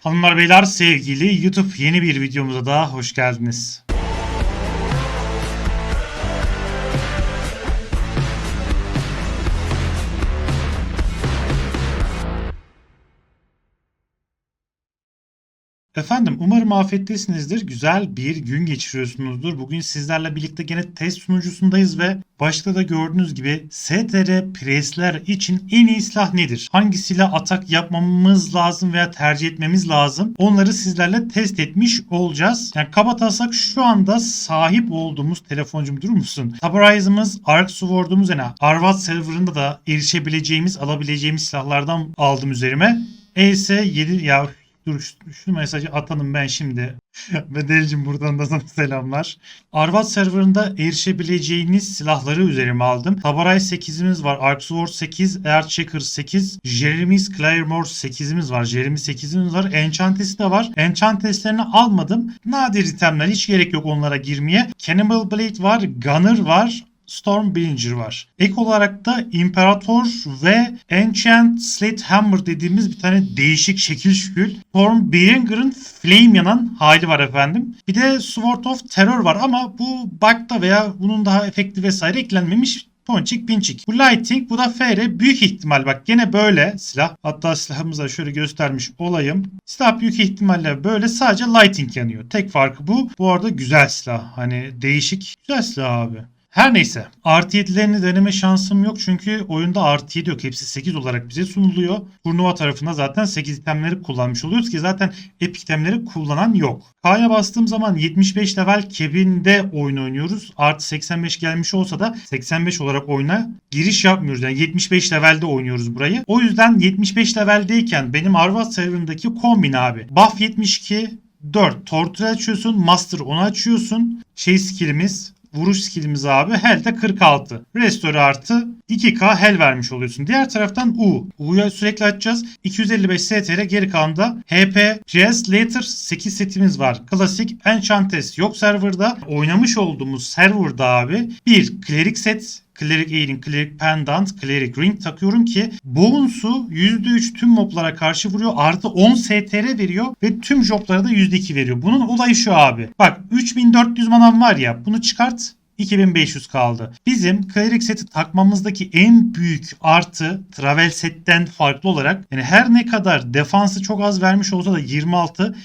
Hanımlar beyler sevgili YouTube yeni bir videomuza daha hoş geldiniz. Efendim umarım afiyettesinizdir. Güzel bir gün geçiriyorsunuzdur. Bugün sizlerle birlikte gene test sunucusundayız ve başta da gördüğünüz gibi STR presler için en iyi silah nedir? Hangi silah atak yapmamız lazım veya tercih etmemiz lazım? Onları sizlerle test etmiş olacağız. Yani kaba taslak şu anda sahip olduğumuz telefoncum durur musun? Tabarize'ımız, Arc Sword'umuz yani Arvat serverında da erişebileceğimiz, alabileceğimiz silahlardan aldım üzerime. ES7 ya Dur şu, mesajı atalım ben şimdi. Bedelcim buradan da sana selamlar. Arvat serverında erişebileceğiniz silahları üzerime aldım. Tabaray 8'imiz var. Arcsword 8, Earthshaker 8, Jeremy's Claymore 8'imiz var. Jeremy 8'imiz var. Enchantress'i de var. Enchantress'lerini almadım. Nadir itemler hiç gerek yok onlara girmeye. Cannibal Blade var. Gunner var. Stormbringer var. Ek olarak da İmparator ve Enchant Slate Hammer dediğimiz bir tane değişik şekil şükül Stormbringer'ın flame yanan hali var efendim. Bir de Sword of Terror var ama bu bug'da veya bunun daha efekti vesaire eklenmemiş Ponçik pinçik. Bu lighting bu da FR büyük ihtimal bak gene böyle silah. Hatta silahımıza şöyle göstermiş olayım. Silah büyük ihtimalle böyle sadece lighting yanıyor. Tek farkı bu. Bu arada güzel silah. Hani değişik güzel silah abi. Her neyse. Artı 7'lerini deneme şansım yok çünkü oyunda artı 7 yok. Hepsi 8 olarak bize sunuluyor. Turnuva tarafında zaten 8 itemleri kullanmış oluyoruz ki zaten epic itemleri kullanan yok. K'ya bastığım zaman 75 level kebinde oyun oynuyoruz. Artı 85 gelmiş olsa da 85 olarak oyuna giriş yapmıyoruz. Yani 75 levelde oynuyoruz burayı. O yüzden 75 leveldeyken benim Arvat serverındaki kombin abi. Buff 72 4. Torture açıyorsun. Master 10'u açıyorsun. Şey skillimiz vuruş skillimiz abi Hell'de 46. Restore artı 2k Hell vermiş oluyorsun. Diğer taraftan U. U'ya sürekli açacağız. 255 STR geri kalanında HP, GS Later 8 setimiz var. Klasik Enchantress yok serverda. Oynamış olduğumuz serverda abi bir Cleric set Cleric Earring, Cleric Pendant, Cleric Ring takıyorum ki Bones'u %3 tüm moblara karşı vuruyor. Artı 10 STR veriyor ve tüm joblara da %2 veriyor. Bunun olayı şu abi. Bak 3400 manam var ya bunu çıkart 2500 kaldı. Bizim Cleric seti takmamızdaki en büyük artı Travel setten farklı olarak yani her ne kadar defansı çok az vermiş olsa da 26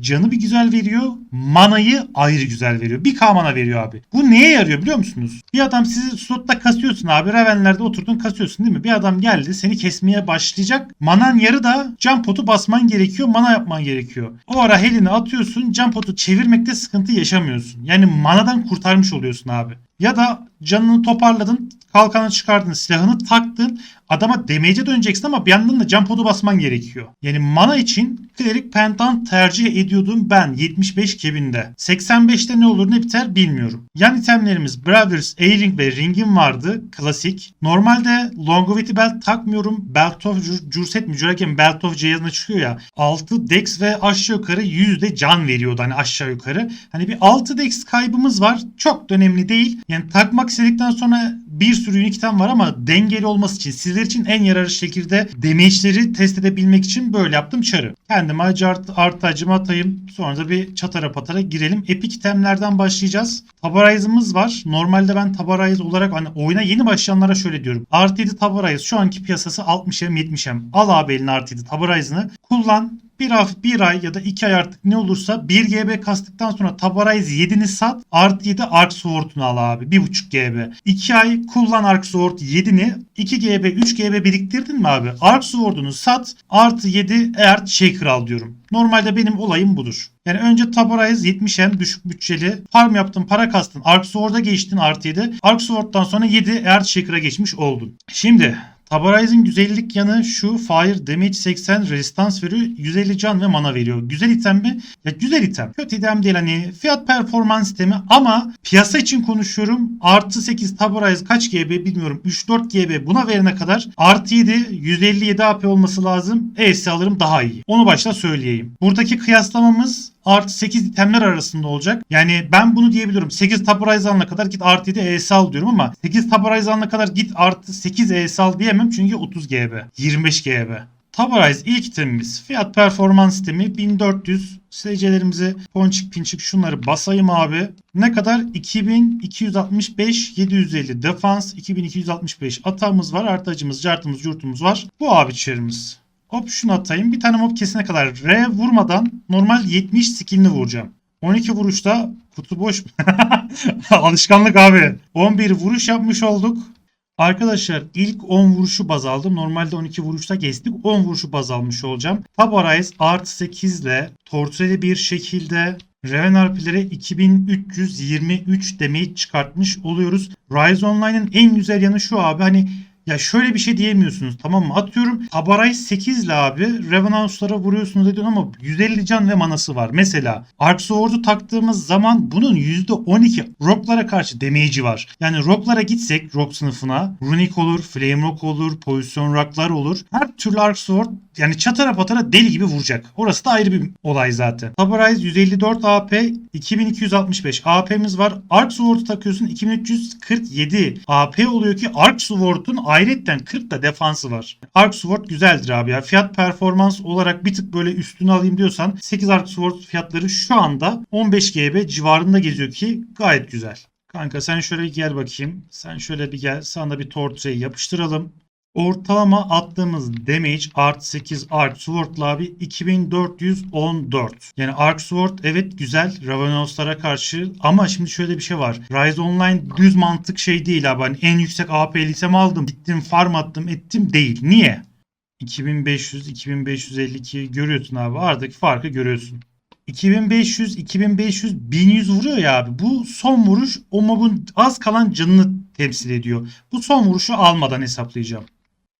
canı bir güzel veriyor. Manayı ayrı güzel veriyor. Bir K mana veriyor abi. Bu neye yarıyor biliyor musunuz? Bir adam sizi slotta kasıyorsun abi. Ravenlerde oturdun kasıyorsun değil mi? Bir adam geldi seni kesmeye başlayacak. Manan yarı da can potu basman gerekiyor. Mana yapman gerekiyor. O ara helini atıyorsun. Can potu çevirmekte sıkıntı yaşamıyorsun. Yani manadan kurtarmış oluyorsun abi. Ya da canını toparladın, kalkanı çıkardın, silahını taktın. Adama damage'e döneceksin ama bir yandan da jump podu basman gerekiyor. Yani mana için Cleric Pendant tercih ediyordum ben 75 kebinde. 85'te ne olur ne biter bilmiyorum. Yan itemlerimiz Brothers, A-Ring ve Ring'im vardı. Klasik. Normalde Longevity Belt takmıyorum. Belt of Jur- Jurset mücadele Belt of Ceyhan'a çıkıyor ya. 6 dex ve aşağı yukarı yüzde can veriyordu hani aşağı yukarı. Hani bir 6 dex kaybımız var. Çok da önemli değil. Yani takmak istedikten sonra bir sürü unique item var ama dengeli olması için sizler için en yararlı şekilde damage'leri test edebilmek için böyle yaptım çarı. Kendime art, artı acımı atayım. Sonra da bir çatara patara girelim. Epic itemlerden başlayacağız. Tabarize'ımız var. Normalde ben Tabarize olarak hani oyuna yeni başlayanlara şöyle diyorum. Artı 7 Tabarize şu anki piyasası 60'em 70'em. Al abi eline artı 7 Tabarize'ını. Kullan bir hafta bir ay ya da iki ay artık ne olursa 1 GB kastıktan sonra Tabarize 7'ni sat artı 7 Arc Sword'unu al abi 1.5 GB. 2 ay kullan Arc Sword 7'ni 2 GB 3 GB biriktirdin mi abi? Arc Sword'unu sat artı 7 Earth Shaker al diyorum. Normalde benim olayım budur. Yani önce Tabarize 70'en düşük bütçeli farm yaptın para kastın Arc Sword'a geçtin artı 7. Arc Sword'dan sonra 7 Earth Shaker'a geçmiş oldun. Şimdi Tabarize'in güzellik yanı şu. Fire damage 80 resistance veriyor. 150 can ve mana veriyor. Güzel item mi? Ya güzel item. Kötü item değil hani fiyat performans sistemi ama piyasa için konuşuyorum. Artı 8 Tabarize kaç GB bilmiyorum. 3-4 GB buna verene kadar artı 7 157 AP olması lazım. ES alırım daha iyi. Onu başta söyleyeyim. Buradaki kıyaslamamız artı 8 itemler arasında olacak. Yani ben bunu diyebilirim. 8 Tabarize alana kadar git artı 7 ES al diyorum ama 8 Tabarize alana kadar git artı 8 ES al diyemem çünkü 30 GB, 25 GB. Tabarize ilk itemimiz. Fiyat performans sistemi 1400. SC'lerimizi ponçik pinçik şunları basayım abi. Ne kadar? 2265 750 defans 2265 atağımız var. Artıcımız, cartımız, yurtumuz var. Bu abi içerimiz. Hop şunu atayım. Bir tane mob kesene kadar R vurmadan normal 70 skillini vuracağım. 12 vuruşta kutu boş. Alışkanlık abi. 11 vuruş yapmış olduk. Arkadaşlar ilk 10 vuruşu baz aldım. Normalde 12 vuruşta kestik. 10 vuruşu baz almış olacağım. Tabarize artı 8 ile torteli bir şekilde Reven harflere 2323 demeyi çıkartmış oluyoruz. Rise Online'ın en güzel yanı şu abi hani ya şöyle bir şey diyemiyorsunuz tamam mı? Atıyorum Tabaray 8 ile abi Revenance'lara vuruyorsunuz ediyorsun ama 150 can ve manası var. Mesela Arc Sword'u taktığımız zaman bunun %12 Rock'lara karşı damage'i var. Yani Rock'lara gitsek Rock sınıfına Runic olur, Flame Rock olur, Pozisyon Rock'lar olur. Her türlü Arc Sword yani çatara patara deli gibi vuracak. Orası da ayrı bir olay zaten. Tabarize 154 AP 2265 AP'miz var. Arc Sword'u takıyorsun 2347 AP oluyor ki Arc Sword'un ayrıca 40 da defansı var. Arc Sword güzeldir abi ya. Fiyat performans olarak bir tık böyle üstüne alayım diyorsan 8 Arc Sword fiyatları şu anda 15 GB civarında geziyor ki gayet güzel. Kanka sen şöyle bir gel bakayım. Sen şöyle bir gel. Sana bir tortayı yapıştıralım. Ortalama attığımız damage art 8 Arc Sword'la abi 2414. Yani Arc Sword evet güzel Ravenos'lara karşı ama şimdi şöyle bir şey var. Rise Online düz mantık şey değil abi. Hani en yüksek AP item aldım. Gittim farm attım ettim değil. Niye? 2500 2552 görüyorsun abi. Aradaki farkı görüyorsun. 2500 2500 1100 vuruyor ya abi. Bu son vuruş o mobun az kalan canını temsil ediyor. Bu son vuruşu almadan hesaplayacağım.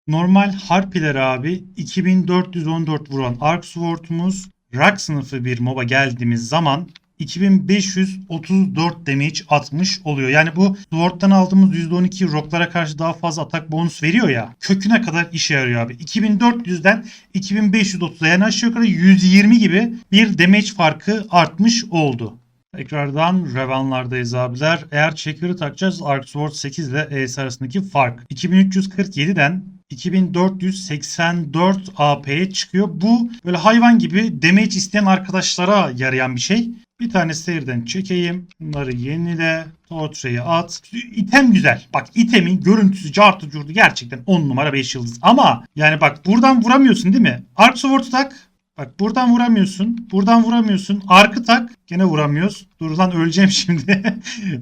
Normal harpiler abi 2414 vuran Arc Sword'umuz Rock sınıfı bir moba geldiğimiz zaman 2534 damage atmış oluyor. Yani bu Sword'dan aldığımız %12 rocklara karşı daha fazla atak bonus veriyor ya. Köküne kadar işe yarıyor abi. 2400'den 2530'a yani aşağı yukarı 120 gibi bir damage farkı artmış oldu. Tekrardan Revan'lardayız abiler. Eğer Checker'ı takacağız Arc Sword 8 ile ES arasındaki fark. 2347'den 2484 AP'ye çıkıyor. Bu böyle hayvan gibi damage isteyen arkadaşlara yarayan bir şey. Bir tane seyirden çekeyim. Bunları yenile. Tortre'ye at. İtem güzel. Bak itemin görüntüsü cartı curdu gerçekten 10 numara 5 yıldız. Ama yani bak buradan vuramıyorsun değil mi? Arc Sword'u tak. Bak buradan vuramıyorsun. Buradan vuramıyorsun. Arkı tak. Gene vuramıyoruz. Dur lan öleceğim şimdi.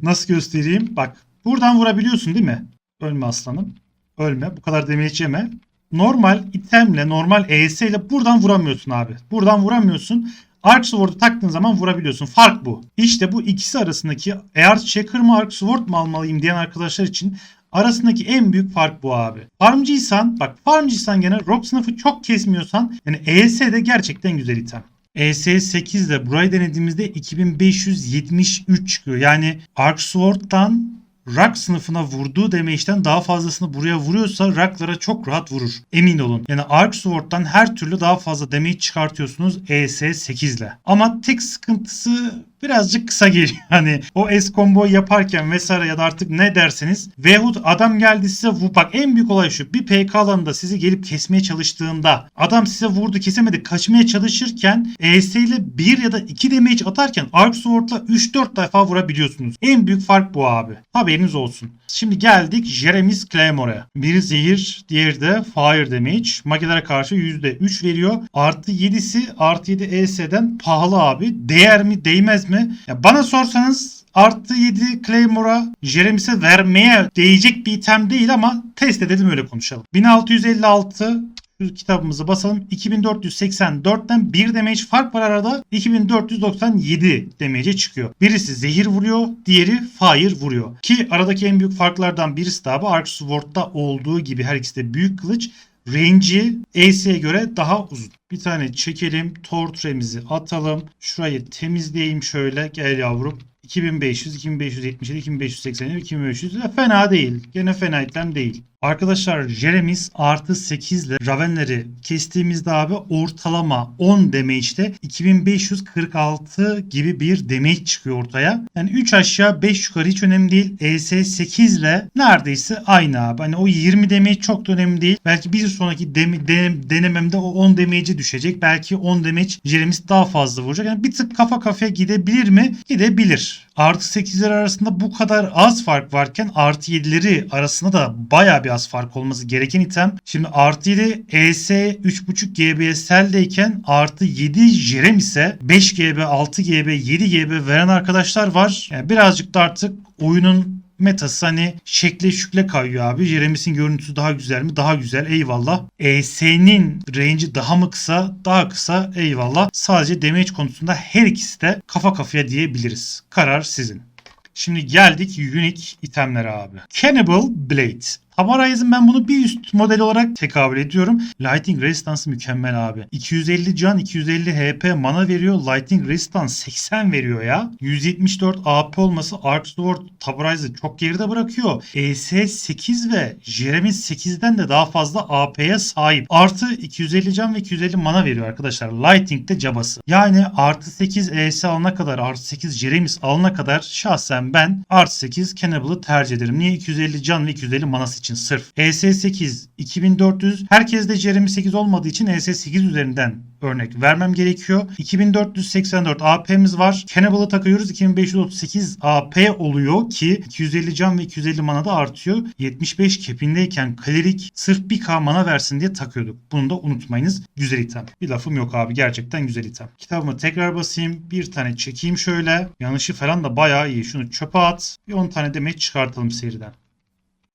Nasıl göstereyim? Bak buradan vurabiliyorsun değil mi? Ölme aslanım. Ölme. Bu kadar damage yeme. Normal itemle, normal ES ile buradan vuramıyorsun abi. Buradan vuramıyorsun. Arc Sword'u taktığın zaman vurabiliyorsun. Fark bu. İşte bu ikisi arasındaki eğer Checker mı Arc Sword mu almalıyım diyen arkadaşlar için arasındaki en büyük fark bu abi. Farmcıysan bak farmcıysan gene rock sınıfı çok kesmiyorsan yani ES de gerçekten güzel item. ES 8 ile burayı denediğimizde 2573 çıkıyor. Yani Arc Sword'dan Rock sınıfına vurduğu damage'den daha fazlasını buraya vuruyorsa Rock'lara çok rahat vurur. Emin olun. Yani Arc Sword'dan her türlü daha fazla damage çıkartıyorsunuz ES 8 ile. Ama tek sıkıntısı birazcık kısa geliyor. Hani o S combo yaparken vesaire ya da artık ne derseniz veyahut adam geldi size vur. Bak en büyük olay şu. Bir PK alanında sizi gelip kesmeye çalıştığında adam size vurdu kesemedi kaçmaya çalışırken ES ile 1 ya da 2 damage atarken Arc Sword'la 3-4 defa vurabiliyorsunuz. En büyük fark bu abi. Haberiniz olsun. Şimdi geldik Jeremy's Claymore'a. Biri zehir, diğeri de fire damage. Magelere karşı %3 veriyor. Artı 7'si artı 7 ES'den pahalı abi. Değer mi değmez mi? Ya bana sorsanız artı 7 Claymore'a Jeremy's'e vermeye değecek bir item değil ama test edelim öyle konuşalım. 1656 şu kitabımızı basalım. 2484'ten 1 damage fark var arada. 2497 damage'e çıkıyor. Birisi zehir vuruyor, diğeri fire vuruyor. Ki aradaki en büyük farklardan birisi de abi Arc Sword'da olduğu gibi her ikisi de büyük kılıç. Range'i AC'ye göre daha uzun. Bir tane çekelim. Tortremizi atalım. Şurayı temizleyeyim şöyle. Gel yavrum. 2500, 2577, 2580, 2500 de fena değil. Gene fena item değil. Arkadaşlar Jeremis artı 8 ile Ravenler'i kestiğimizde abi ortalama 10 damage'de 2546 gibi bir damage çıkıyor ortaya. Yani 3 aşağı 5 yukarı hiç önemli değil. ES 8 ile neredeyse aynı abi. Hani o 20 damage çok da önemli değil. Belki bir sonraki dem- denem- denememde o 10 damage'e düşecek. Belki 10 damage Jeremis daha fazla vuracak. Yani bir tık kafa kafaya gidebilir mi? Gidebilir. Artı 8'ler arasında bu kadar az fark varken artı 7'leri arasında da baya bir az fark olması gereken item. Şimdi artı 7 ES 3.5 GB Cell'deyken artı 7 Jeremis'e 5 GB, 6 GB, 7 GB veren arkadaşlar var. Yani birazcık da artık oyunun metası hani şekle şükle kayıyor abi. Jeremis'in görüntüsü daha güzel mi? Daha güzel. Eyvallah. ES'nin range'i daha mı kısa? Daha kısa. Eyvallah. Sadece damage konusunda her ikisi de kafa kafaya diyebiliriz. Karar sizin. Şimdi geldik unique itemlere abi. Cannibal Blade. Tamarize'ın ben bunu bir üst model olarak tekabül ediyorum. Lighting Resistance mükemmel abi. 250 can, 250 HP mana veriyor. Lighting Resistance 80 veriyor ya. 174 AP olması Arc Sword Tamarize'ı çok geride bırakıyor. ES 8 ve Jeremis 8'den de daha fazla AP'ye sahip. Artı 250 can ve 250 mana veriyor arkadaşlar. Lighting de cabası. Yani artı 8 ES alana kadar, artı 8 Jeremis alana kadar şahsen ben artı 8 Cannibal'ı tercih ederim. Niye? 250 can ve 250 manası için sırf. ES8 2400 herkes de Jeremy 8 olmadığı için ES8 üzerinden örnek vermem gerekiyor. 2484 AP'miz var. Cannibal'ı takıyoruz. 2538 AP oluyor ki 250 can ve 250 mana da artıyor. 75 kepindeyken Kalerik sırf 1k mana versin diye takıyorduk. Bunu da unutmayınız. Güzel item. Bir lafım yok abi. Gerçekten güzel item. Kitabımı tekrar basayım. Bir tane çekeyim şöyle. Yanlışı falan da bayağı iyi. Şunu çöpe at. Bir 10 tane demek çıkartalım seriden.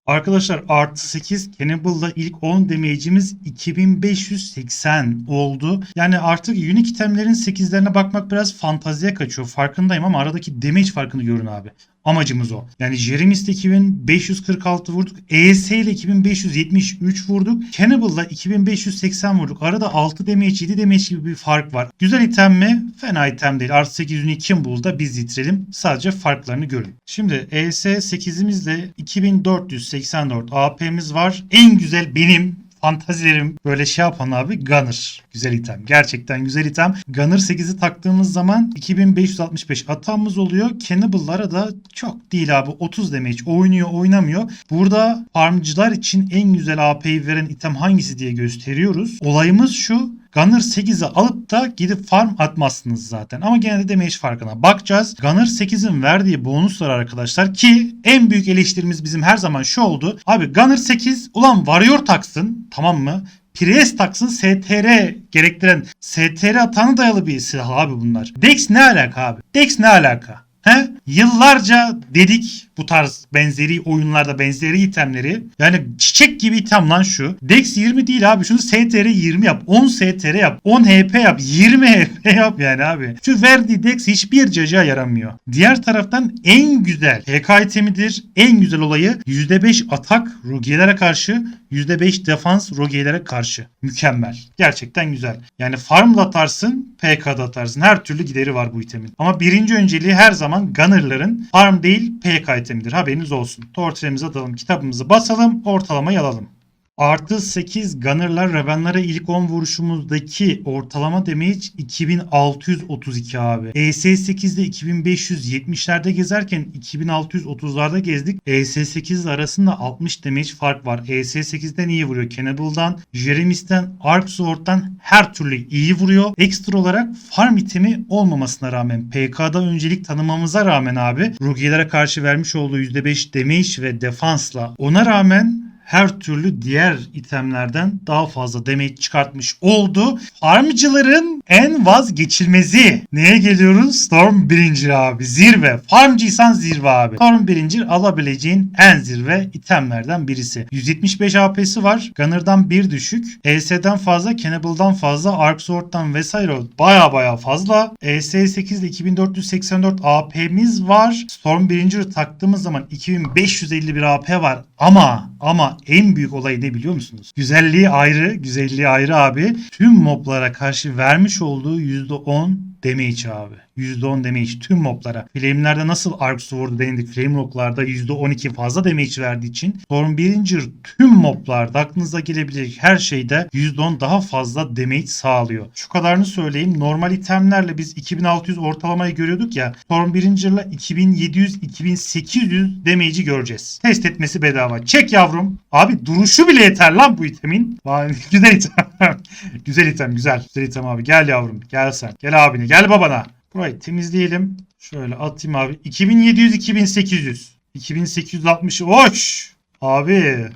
Arkadaşlar artı 8 Cannibal'la ilk 10 damage'imiz 2580 oldu. Yani artık unique itemlerin 8'lerine bakmak biraz fantaziye kaçıyor. Farkındayım ama aradaki damage farkını görün abi. Amacımız o. Yani Jeremis'te 2546 vurduk. ES ile 2573 vurduk. Cannibal'la 2580 vurduk. Arada 6 damage 7 damage gibi bir fark var. Güzel item mi? Fena item değil. Artı 8 unique kim buldu biz yitirelim. Sadece farklarını görün. Şimdi ES 8'imizle 2484 AP'miz var. En güzel benim fantazilerim böyle şey yapan abi Gunner. Güzel item. Gerçekten güzel item. Gunner 8'i taktığımız zaman 2565 atağımız oluyor. Cannibal'lara da çok değil abi. 30 damage oynuyor oynamıyor. Burada farmcılar için en güzel AP'yi veren item hangisi diye gösteriyoruz. Olayımız şu. Gunner 8'i alıp da gidip farm atmazsınız zaten. Ama gene de damage farkına bakacağız. Gunner 8'in verdiği bonuslar arkadaşlar ki en büyük eleştirimiz bizim her zaman şu oldu. Abi Gunner 8 ulan Warrior taksın tamam mı? Priest taksın STR gerektiren STR atağına dayalı bir silah abi bunlar. Dex ne alaka abi? Dex ne alaka? He? Yıllarca dedik bu tarz benzeri oyunlarda benzeri itemleri. Yani çiçek gibi item lan şu. Dex 20 değil abi. Şunu STR 20 yap. 10 STR yap. 10 HP yap. 20 HP yap yani abi. Şu verdiği Dex hiçbir caca yaramıyor. Diğer taraftan en güzel PK itemidir. En güzel olayı %5 atak Rogue'lere karşı %5 defans Rogue'lere karşı. Mükemmel. Gerçekten güzel. Yani farmla atarsın, PK'da atarsın. Her türlü gideri var bu itemin. Ama birinci önceliği her zaman Gunner'ların farm değil PK itemidir. Haberiniz olsun. Tortremizi atalım, kitabımızı basalım, ortalamayı alalım. Artı 8 Gunner'lar Raven'lara ilk 10 vuruşumuzdaki ortalama damage 2632 abi. ES8'de 2570'lerde gezerken 2630'larda gezdik. ES8 arasında 60 damage fark var. ES8'den iyi vuruyor. Cannibal'dan, Jeremis'ten, Arc Sword'dan her türlü iyi vuruyor. Ekstra olarak farm itemi olmamasına rağmen PK'da öncelik tanımamıza rağmen abi Rogue'lere karşı vermiş olduğu %5 damage ve defansla ona rağmen her türlü diğer itemlerden daha fazla damage çıkartmış oldu. Farmcıların en vazgeçilmezi. Neye geliyoruz? Storm Bringer abi. Zirve. Farmcıysan zirve abi. Storm Bringer alabileceğin en zirve itemlerden birisi. 175 AP'si var. Gunner'dan bir düşük. ES'den fazla. Cannibal'dan fazla. Arc Sword'dan vesaire baya baya fazla. ES8 ile 2484 AP'miz var. Storm Bringer'ı taktığımız zaman 2551 AP var. Ama ama en büyük olay ne biliyor musunuz? Güzelliği ayrı, güzelliği ayrı abi. Tüm moblara karşı vermiş olduğu %10 damage abi. %10 damage tüm moblara. Flame'lerde nasıl Arc Sword'u denedik? Flame Rock'larda %12 fazla damage verdiği için Storm Bringer tüm moblarda aklınıza gelebilecek her şeyde %10 daha fazla damage sağlıyor. Şu kadarını söyleyeyim. Normal itemlerle biz 2600 ortalamayı görüyorduk ya. Storm Bringer'la 2700-2800 damage'i göreceğiz. Test etmesi bedava. Çek yavrum. Abi duruşu bile yeter lan bu itemin. Vay, güzel item. güzel item güzel. Güzel item abi. Gel yavrum. Gel sen. Gel abine. Gel babana. Burayı temizleyelim. Şöyle atayım abi. 2700-2800. 2860. Hoş. Abi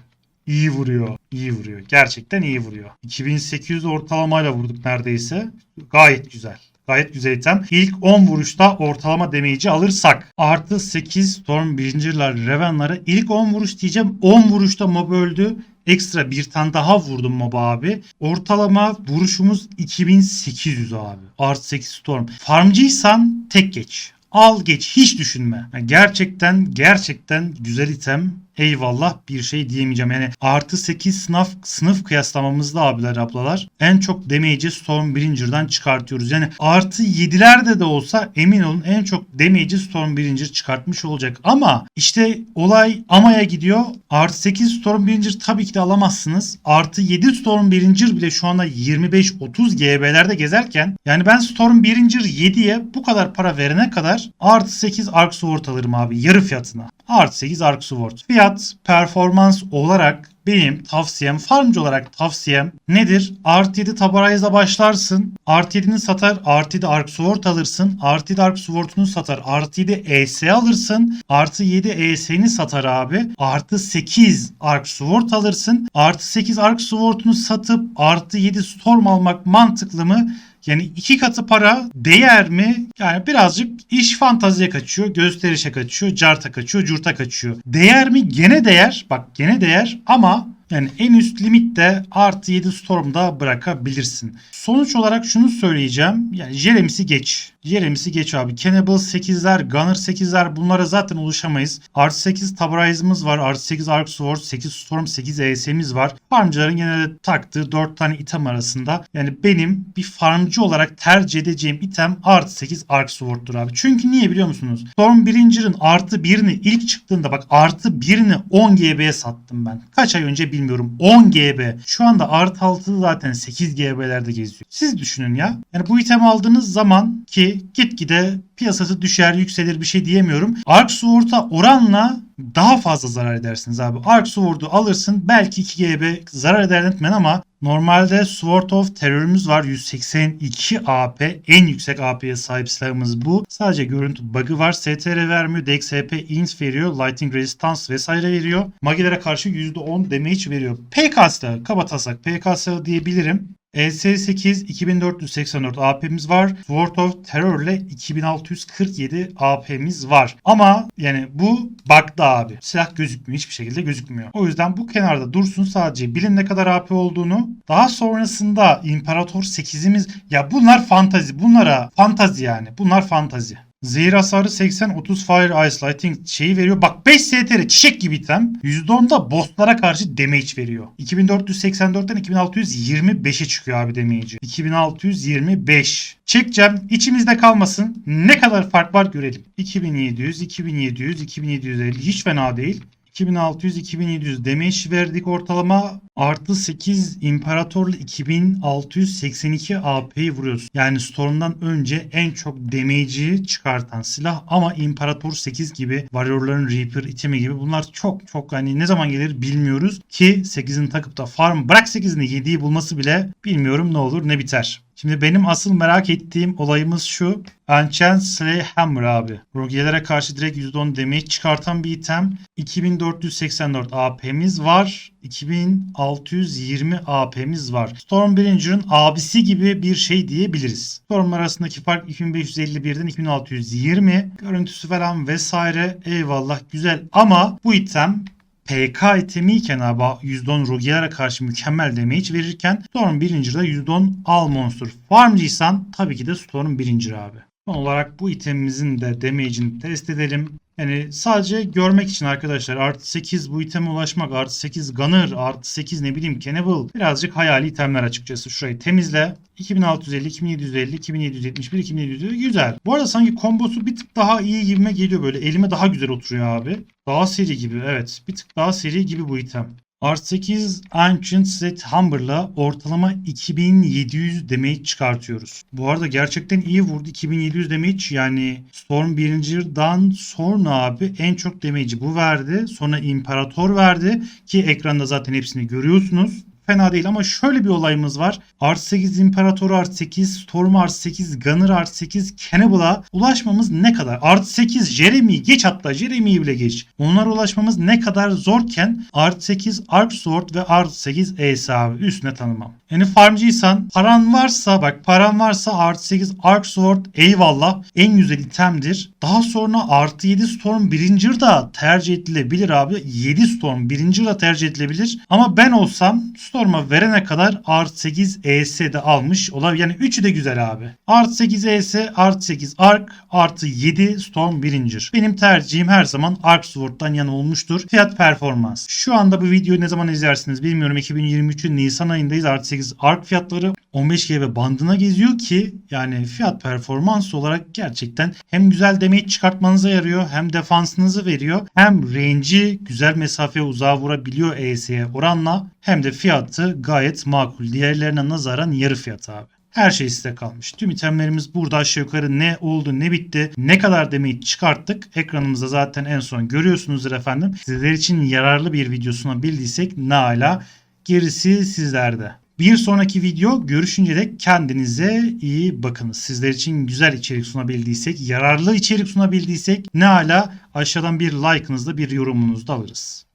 iyi vuruyor. İyi vuruyor. Gerçekten iyi vuruyor. 2800 ortalamayla vurduk neredeyse. Gayet güzel. Gayet güzel item. İlk 10 vuruşta ortalama damage'i alırsak artı 8 Storm Bringer'lar Reven'lara ilk 10 vuruş diyeceğim. 10 vuruşta mob öldü. Ekstra bir tane daha vurdum mob abi. Ortalama vuruşumuz 2800 abi. Artı 8 Storm. Farmcıysan tek geç. Al geç hiç düşünme. Yani gerçekten gerçekten güzel item. Eyvallah bir şey diyemeyeceğim. Yani artı 8 sınıf, sınıf kıyaslamamızda abiler ablalar en çok damage'i Storm Bringer'dan çıkartıyoruz. Yani artı 7'lerde de olsa emin olun en çok damage'i Storm Bringer çıkartmış olacak. Ama işte olay amaya gidiyor. Artı 8 Storm Bringer tabii ki de alamazsınız. Artı 7 Storm Bringer bile şu anda 25-30 GB'lerde gezerken yani ben Storm Bringer 7'ye bu kadar para verene kadar artı 8 Arc Sword alırım abi yarı fiyatına. Artı 8 Arc Sword. Fiyat performans olarak benim tavsiyem, farmcı olarak tavsiyem nedir? Artı 7 Tabarize'da başlarsın. Artı 7'ni satar. Artı 7 Arc Sword alırsın. Artı 7 Arc Sword'unu satar. Artı 7 ES alırsın. Artı 7 ES'ni satar abi. Artı 8 Arc Sword alırsın. Artı 8 Arc Sword'unu satıp artı 7 Storm almak mantıklı mı? Yani iki katı para değer mi? Yani birazcık iş fantaziye kaçıyor, gösterişe kaçıyor, carta kaçıyor, curta kaçıyor. Değer mi? Gene değer. Bak gene değer ama yani en üst limitte artı 7 Storm'da bırakabilirsin. Sonuç olarak şunu söyleyeceğim. Yani Jeremy'si geç. Jeremy'si geç abi. Cannibal 8'ler, Gunner 8'ler bunlara zaten ulaşamayız. Artı 8 Tabarize'ımız var. Artı 8 Arc Sword, 8 Storm, 8 ES'imiz var. Farmcıların genelde taktığı 4 tane item arasında. Yani benim bir farmcı olarak tercih edeceğim item artı 8 Arc Sword'dur abi. Çünkü niye biliyor musunuz? Storm Bringer'ın artı 1'ini ilk çıktığında bak artı 1'ini 10 GB'ye sattım ben. Kaç ay önce bilmiyorum. 10 GB. Şu anda artı 6 zaten 8 GB'lerde geziyor. Siz düşünün ya. Yani bu item aldığınız zaman ki gitgide piyasası düşer yükselir bir şey diyemiyorum. Arc Sword'a oranla daha fazla zarar edersiniz abi. Arc Sword'u alırsın belki 2 GB zarar eder etmen ama normalde Sword of Terror'ımız var 182 AP en yüksek AP'ye sahip silahımız bu. Sadece görüntü bug'ı var. STR vermiyor. DXP int veriyor. Lighting Resistance vesaire veriyor. Magilere karşı %10 damage veriyor. PKS kaba tasak PKS diyebilirim. ES8 2484 AP'miz var. Sword of Terror ile 2647 AP'miz var. Ama yani bu bug'da abi. Silah gözükmüyor. Hiçbir şekilde gözükmüyor. O yüzden bu kenarda dursun sadece bilin ne kadar AP olduğunu. Daha sonrasında İmparator 8'imiz ya bunlar fantazi. Bunlara fantazi yani. Bunlar fantazi. Zehir hasarı 80 30 Fire Ice Lighting şeyi veriyor. Bak 5 STR çiçek gibi item. %10'da bosslara karşı damage veriyor. 2484'ten 2625'e çıkıyor abi damage'i. 2625. Çekeceğim. içimizde kalmasın. Ne kadar fark var görelim. 2700, 2700, 2750 hiç fena değil. 2600-2700 damage verdik ortalama. Artı 8 İmparatorlu 2682 AP'yi vuruyoruz. Yani Storm'dan önce en çok damage'i çıkartan silah ama İmparator 8 gibi Warrior'ların Reaper itemi gibi bunlar çok çok hani ne zaman gelir bilmiyoruz ki 8'in takıp da farm bırak 8'ini 7'yi bulması bile bilmiyorum ne olur ne biter. Şimdi benim asıl merak ettiğim olayımız şu. Enchant Slayhammer abi. Rogue'lere karşı direkt %10 damage çıkartan bir item. 2484 AP'miz var. 2620 AP'miz var. Stormbringer'ın abisi gibi bir şey diyebiliriz. Storm arasındaki fark 2551'den 2620. Görüntüsü falan vesaire eyvallah güzel ama bu item PK itemiyken abi %10 Rogia'lara karşı mükemmel damage verirken Storm Bringer'da %10 All Monster. Farmcıysan tabii ki de Storm Bringer abi. Son olarak bu itemimizin de damage'ini test edelim. Yani sadece görmek için arkadaşlar artı 8 bu iteme ulaşmak artı 8 Gunner artı 8 ne bileyim Cannibal birazcık hayali itemler açıkçası. Şurayı temizle. 2650, 2750, 2771, 2750 güzel. Bu arada sanki kombosu bir tık daha iyi gibime geliyor böyle. Elime daha güzel oturuyor abi. Daha seri gibi evet. Bir tık daha seri gibi bu item. R8 Ancient Set Humber'la ortalama 2700 damage çıkartıyoruz. Bu arada gerçekten iyi vurdu 2700 damage yani Stormbringer'dan sonra abi en çok damage'i bu verdi. Sonra İmparator verdi ki ekranda zaten hepsini görüyorsunuz fena değil ama şöyle bir olayımız var. Art 8 İmparator Art 8, Storm Art 8, Gunner Art 8, Cannibal'a ulaşmamız ne kadar? Art 8 Jeremy geç hatta Jeremy'yi bile geç. Onlara ulaşmamız ne kadar zorken Art 8 Arc Sword ve Art 8 Ace abi üstüne tanımam. Yani farmcıysan paran varsa bak paran varsa Art 8 Arc Sword eyvallah en güzel itemdir. Daha sonra artı 7 Storm Bringer da tercih edilebilir abi. 7 Storm Bringer da tercih edilebilir. Ama ben olsam Storm'a verene kadar Art 8 ES de almış olabilir. Yani üçü de güzel abi. Art 8 ES, Art 8 Arc, artı 7 Storm Bringer. Benim tercihim her zaman Arc Sword'dan yana olmuştur. Fiyat performans. Şu anda bu videoyu ne zaman izlersiniz bilmiyorum. 2023'ün Nisan ayındayız. Art 8 Arc fiyatları 15 GB bandına geziyor ki yani fiyat performans olarak gerçekten hem güzel damage çıkartmanıza yarıyor hem defansınızı veriyor hem range'i güzel mesafeye uzağa vurabiliyor ES'ye oranla hem de fiyatı gayet makul. Diğerlerine nazaran yarı fiyat abi. Her şey size kalmış. Tüm itemlerimiz burada aşağı yukarı ne oldu ne bitti ne kadar damage çıkarttık. Ekranımızda zaten en son görüyorsunuzdur efendim. Sizler için yararlı bir video sunabildiysek ne ala gerisi sizlerde. Bir sonraki video görüşünce de kendinize iyi bakınız. Sizler için güzel içerik sunabildiysek, yararlı içerik sunabildiysek ne ala aşağıdan bir like'ınızda bir yorumunuzda alırız.